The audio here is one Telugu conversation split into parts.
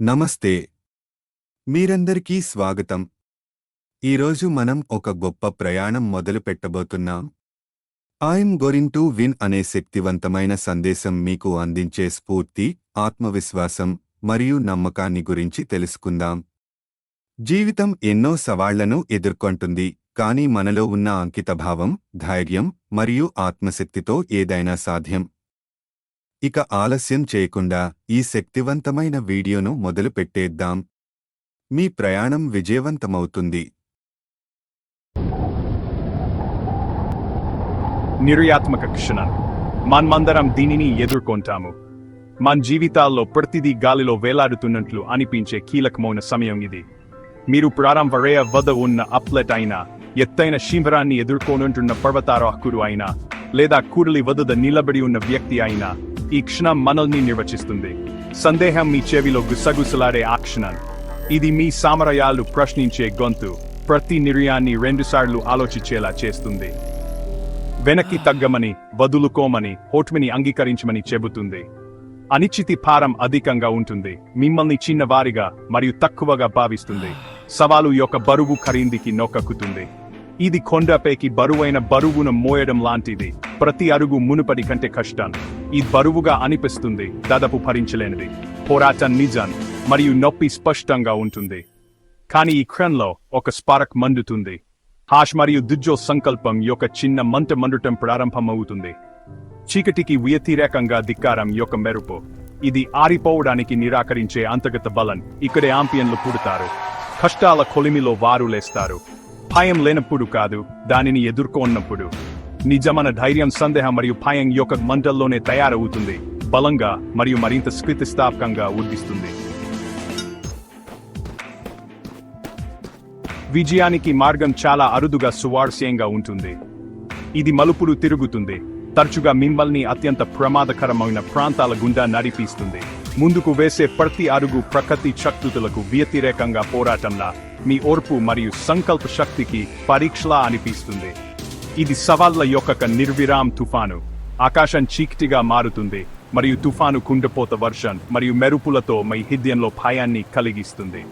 నమస్తే. మీరందరికీ స్వాగతం. ఈరోజు మనం ఒక గొప్ప ప్రయాణం మొదలు పెట్టబోతున్నాం. ఐఎమ్ గోరింగ్ టు విన్ అనే శక్తివంతమైన సందేశం మీకు అందించే స్ఫూర్తి ఆత్మవిశ్వాసం మరియు నమ్మకాన్ని గురించి తెలుసుకుందాం. జీవితం ఎన్నో సవాళ్ళను ఎదుర్కొంటుంది కానీ మనలో ఉన్న అంకితభావం ధైర్యం మరియు ఆత్మశక్తితో ఏదైనా సాధ్యం. ఇక ఆలస్యం చేయకుండా ఈ శక్తివంతమైన వీడియోను మొదలు పెట్టేద్దాం మీ ప్రయాణం విజయవంతమవుతుంది. నిర్యాత్మక క్షణం. మన్మందరం దీనిని ఎదుర్కొంటాము. మన జీవితాల్లో ప్రతిదీ గాలిలో వేలాడుతున్నట్లు అనిపించే కీలకమైన సమయం ఇది. మీరు ప్రారంభ రేయ వద్ద ఉన్న అప్లెట్ అయినా ఎత్తైన శింభరాన్ని ఎదుర్కొనుంటున్న పర్వతారోహకుడు అయినా లేదా కూడలి వదద నిలబడి ఉన్న వ్యక్తి అయినా ఈ క్షణం మనల్ని నిర్వచిస్తుంది. సందేహం మీ చెవిలో గుసగుసలాడే ఆ క్షణం. ఇది మీ సామరయాలు ప్రశ్నించే గొంతు. ప్రతి నిర్యాన్ని రెండుసార్లు ఆలోచించేలా చేస్తుంది. వెనక్కి తగ్గమని వదులుకోమని హోట్మిని అంగీకరించమని చెబుతుంది. అనిశ్చితి భారం అధికంగా ఉంటుంది. మిమ్మల్ని చిన్నవారిగా మరియు తక్కువగా భావిస్తుంది. సవాలు యొక్క బరువు ఖరీందికి నొక్కకుతుంది. ఇది కొండపైకి బరువైన బరువును మోయడం లాంటిది. ప్రతి అరుగు మునుపటి కంటే కష్టం. ఈ బరువుగా అనిపిస్తుంది. దాదాపు భరించలేనిది. పోరాటం నిజం మరియు నొప్పి స్పష్టంగా ఉంటుంది. కానీ ఈ క్షణంలో ఒక స్పారక్ మండుతుంది. హాష్ మరియు దుజ్జో సంకల్పం యొక్క చిన్న మంట మండటం ప్రారంభమవుతుంది. చీకటికి వ్యతిరేకంగా ధిక్కారం యొక్క మెరుపు. ఇది ఆరిపోవడానికి నిరాకరించే అంతర్గత బలం ఇక్కడే ఆంపియన్లు పుడతారు. కష్టాల కొలిమిలో వారు లేస్తారు. భయం లేనప్పుడు కాదు దానిని ఎదుర్కొన్నప్పుడు. నిజమైన ధైర్యం సందేహం మరియు భయం యొక్క మంటల్లోనే తయారవుతుంది. బలంగా మరియు మరింత స్థితిస్థాపకంగా ఉద్దిస్తుంది. విజయానికి మార్గం చాలా అరుదుగా సువారస్యంగా ఉంటుంది. ఇది మలుపులు తిరుగుతుంది. తరచుగా మిమ్మల్ని అత్యంత ప్రమాదకరమైన ప్రాంతాల గుండా నడిపిస్తుంది. ముందుకు వేసే ప్రతి అరుగు ప్రకృతి శక్తులకు వ్యతిరేకంగా పోరాటంలా మీ ఓర్పు మరియు సంకల్ప శక్తికి పరీక్షలా అనిపిస్తుంది. ఇది సవాళ్ళ యొక్క నిర్విరామ్ తుఫాను. ఆకాశం చీకటిగా మారుతుంది మరియు తుఫాను కుండపోత వర్షం మరియు మెరుపులతో మై హృదయంలో భయాన్ని కలిగిస్తుంది.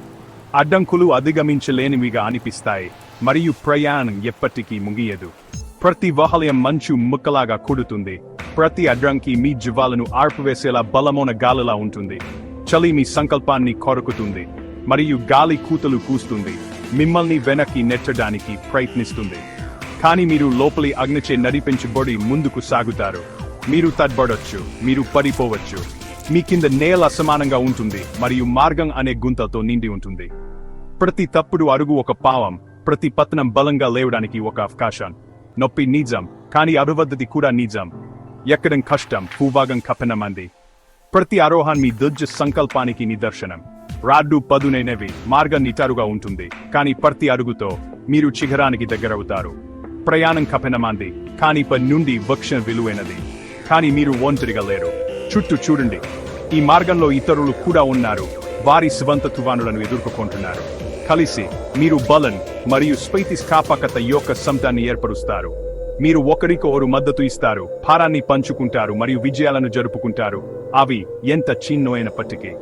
అడ్డంకులు అధిగమించలేనివిగా అనిపిస్తాయి మరియు ప్రయాణం ఎప్పటికీ ముగియదు. ప్రతి వహలయం మంచు ముక్కలాగా కుడుతుంది ప్రతి అడ్డంకి మీ జివాలను ఆర్పివేసేలా బలమైన గాలిలా ఉంటుంది. చలి మీ సంకల్పాన్ని కొరకుతుంది మరియు గాలి కూతలు కూస్తుంది మిమ్మల్ని వెనక్కి నెట్టడానికి ప్రయత్నిస్తుంది. కానీ మీరు లోపలి అగ్నిచే నడిపించబడి ముందుకు సాగుతారు. మీరు తడ్బడొచ్చు మీరు పడిపోవచ్చు. మీ కింద నేల అసమానంగా ఉంటుంది మరియు మార్గం అనే గుంతతో నిండి ఉంటుంది. ప్రతి తప్పుడు అడుగు ఒక పావం ప్రతి పతనం బలంగా లేవడానికి ఒక అవకాశం. నొప్పి నిజం కానీ అరువద్దది కూడా నిజం. ఎక్కడం కష్టం భూభాగం కపనమంది ప్రతి ఆరోహణ మీ దుజ్జ సంకల్పానికి నిదర్శనం. రాడ్డు పదునైనవి మార్గం నిటారుగా ఉంటుంది కానీ ప్రతి అడుగుతో మీరు చిగరానికి దగ్గరవుతారు. ప్రయాణం కఠినమంది కానీ పని నుండి వక్ష విలువైనది. కానీ మీరు ఒంటరిగా లేరు. చుట్టూ చూడండి. ఈ మార్గంలో ఇతరులు కూడా ఉన్నారు. వారి స్వంత తువానులను ఎదుర్కొంటున్నారు. కలిసి మీరు బలన్ మరియు స్థైతిస్థాపకత యొక్క సంతాన్ని ఏర్పరుస్తారు. మీరు ఒకరికొకరు మద్దతు ఇస్తారు. భారాన్ని పంచుకుంటారు మరియు విజయాలను జరుపుకుంటారు. అవి ఎంత చిన్నమైనప్పటికీ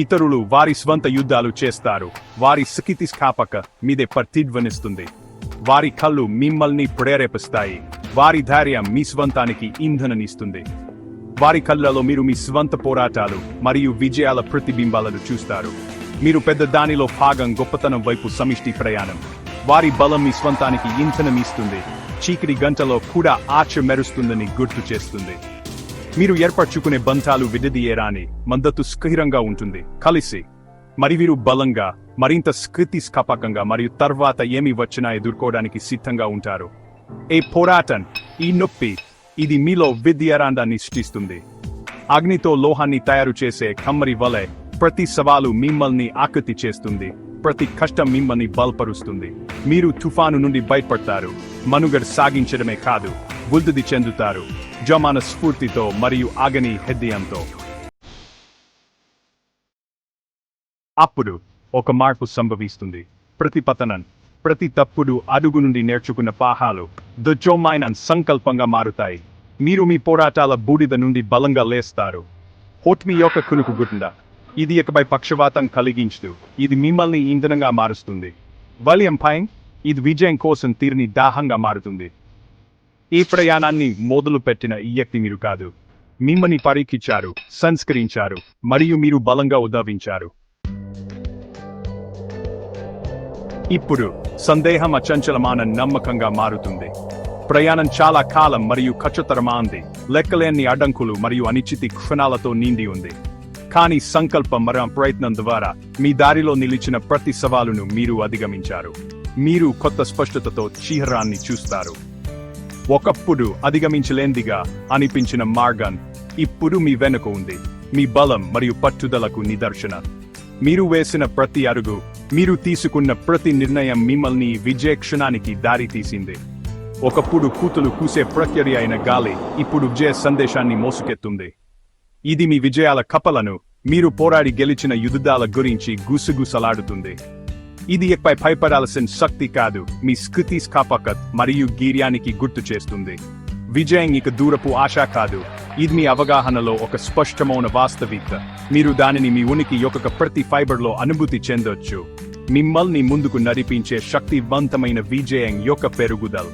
ఇతరులు వారి స్వంత యుద్ధాలు చేస్తారు. వారి స్థితిస్థాపక మీదే ప్రతిధ్వనిస్తుంది. వారి కళ్ళు మిమ్మల్ని ప్రేరేపిస్తాయి. వారి ధైర్యం మీ స్వంతానికి ఇంధననిస్తుంది. వారి కళ్ళలో మీరు మీ స్వంత పోరాటాలు మరియు విజయాల ప్రతిబింబాలను చూస్తారు. మీరు పెద్ద దానిలో భాగం గొప్పతనం వైపు సమిష్టి ప్రయాణం. వారి బలం మీ స్వంతానికి ఇంధనం ఇస్తుంది చీకటి గంటలో కూడా ఆచ మెరుస్తుందని గుర్తు చేస్తుంది. మీరు ఏర్పరచుకునే బంధాలు విడదీయరాని మద్దతు స్థిరంగా ఉంటుంది. కలిసి మరి వీరు బలంగా మరింత స్థితిస్థాపకంగా మరియు తర్వాత ఏమి వచ్చినా ఎదుర్కోవడానికి సిద్ధంగా ఉంటారు. ఏ పోరాటం ఈ నొప్పి ఇది మీలో విద్యారాండాన్ని సృష్టిస్తుంది అగ్నితో లోహాన్ని తయారు చేసే కమ్మరి వలె ప్రతి సవాలు మిమ్మల్ని ఆకృతి చేస్తుంది. ప్రతి కష్టం మిమ్మల్ని బలపరుస్తుంది. మీరు తుఫాను నుండి బయటపడతారు. మనుగడ సాగించడమే కాదు వృద్ధి చెందుతారు. జమాన స్ఫూర్తితో మరియు ఆగని హృదయంతో. అప్పుడు ఒక మార్పు సంభవిస్తుంది. ప్రతి పతనం ప్రతి తప్పుడు అడుగు నుండి నేర్చుకున్న పాహాలు దుజోమైన సంకల్పంగా మారుతాయి. మీరు మీ పోరాటాల బూడిద నుండి బలంగా లేస్తారు. హోట్మి యొక్క కునుకు గుండా ఇది ఇకపై పక్షవాతం కలిగించదు ఇది మిమ్మల్ని ఇంధనంగా మారుస్తుంది. వలియం పైన్ ఇది విజయం కోసం తీరిని దాహంగా మారుతుంది. ఈ ప్రయాణాన్ని మొదలు పెట్టిన ఈ వ్యక్తి మీరు కాదు. మిమ్మల్ని పరీక్షించారు సంస్కరించారు మరియు మీరు బలంగా ఉదవించారు ఇప్పుడు సందేహం అచంచలమాన నమ్మకంగా మారుతుంది. ప్రయాణం చాలా కాలం మరియు ఖచ్చితరమాంది లెక్కలేని అడ్డంకులు మరియు అనిశ్చితి క్షణాలతో నిండి ఉంది. కానీ సంకల్పం మరియు ప్రయత్నం ద్వారా మీ దారిలో నిలిచిన ప్రతి సవాలును మీరు అధిగమించారు. మీరు కొత్త స్పష్టతతో చీహరాన్ని చూస్తారు. ఒకప్పుడు అధిగమించలేందిగా అనిపించిన మార్గం ఇప్పుడు మీ వెనుక ఉంది. మీ బలం మరియు పట్టుదలకు నిదర్శన. మీరు వేసిన ప్రతి అరుగు మీరు తీసుకున్న ప్రతి నిర్ణయం మిమ్మల్ని విజయ క్షణానికి దారి ఒకప్పుడు కూతులు కూసే ప్రక్రియ అయిన గాలి ఇప్పుడు విజయ సందేశాన్ని మోసుకెత్తుంది. ఇది మీ విజయాల కపలను మీరు పోరాడి గెలిచిన యుద్ధాల గురించి గుసగుసలాడుతుంది. ఇది ఎక్పై భయపడాల్సిన శక్తి కాదు మీ స్కృతి స్కాపకత్ మరియు గీర్యానికి గుర్తు చేస్తుంది. విజయం ఇక దూరపు ఆశ కాదు. ఇది మీ అవగాహనలో ఒక స్పష్టమైన వాస్తవికత. మీరు దానిని మీ ఉనికి యొక్క ప్రతి ఫైబర్లో అనుభూతి చెందొచ్చు. మిమ్మల్ని ముందుకు నడిపించే శక్తివంతమైన విజయం యొక్క పెరుగుదల.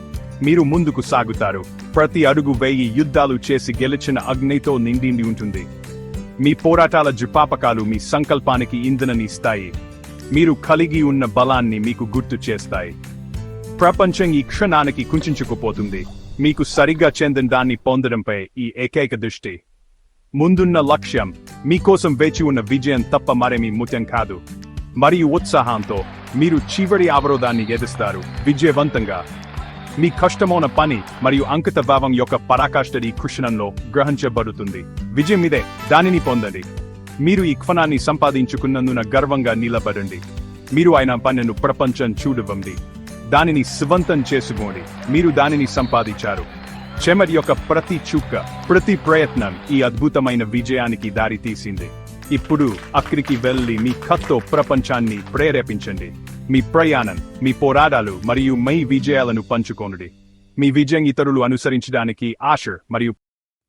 మీరు ముందుకు సాగుతారు. ప్రతి అడుగు వెయ్యి యుద్ధాలు చేసి గెలిచిన అగ్నితో నిండి ఉంటుంది. మీ పోరాటాల జుపాపకాలు మీ సంకల్పానికి ఇంధననిస్తాయి. మీరు కలిగి ఉన్న బలాన్ని మీకు గుర్తు చేస్తాయి. ప్రపంచం ఈ క్షణానికి కుంచుకుపోతుంది. మీకు సరిగ్గా చెందిన దాన్ని పొందడంపై ఈ ఏకైక దృష్టి. ముందున్న లక్ష్యం మీకోసం వేచి ఉన్న విజయం తప్ప మరేమీ ముఖ్యం కాదు. మరియు ఉత్సాహంతో మీరు చివరి అవరోధాన్ని ఎదుస్తారు విజయవంతంగా. మీ కష్టమైన పని మరియు అంకిత భావం యొక్క పరాకాష్ఠడి కృష్ణంలో గ్రహించబడుతుంది. విజయం ఇదే దానిని పొందండి. మీరు ఈ క్షణాన్ని సంపాదించుకున్నందున గర్వంగా నిలబడండి. మీరు ఆయన పన్నెను ప్రపంచం చూడవండి. దానిని స్వంతం చేసుకోండి. మీరు దానిని సంపాదించారు. చెమర్ యొక్క ప్రతి చుక్క ప్రతి ప్రయత్నం ఈ అద్భుతమైన విజయానికి దారి తీసింది. ఇప్పుడు అక్కడికి వెళ్ళి మీ కత్తో ప్రపంచాన్ని ప్రేరేపించండి. మీ ప్రయాణం మీ పోరాటాలు మరియు మీ విజయాలను పంచుకోనుడి మీ విజయం ఇతరులు అనుసరించడానికి ఆశ మరియు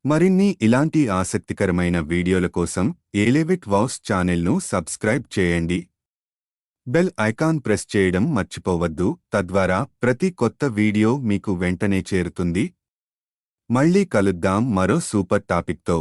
మరిన్ని ఇలాంటి ఆసక్తికరమైన వీడియోల కోసం ఏలేవిట్ వాస్ ఛానల్ను సబ్స్క్రైబ్ చేయండి. బెల్ ఐకాన్ ప్రెస్ చేయడం మర్చిపోవద్దు. తద్వారా ప్రతి కొత్త వీడియో మీకు వెంటనే చేరుతుంది. మళ్ళీ కలుద్దాం మరో సూపర్ టాపిక్తో.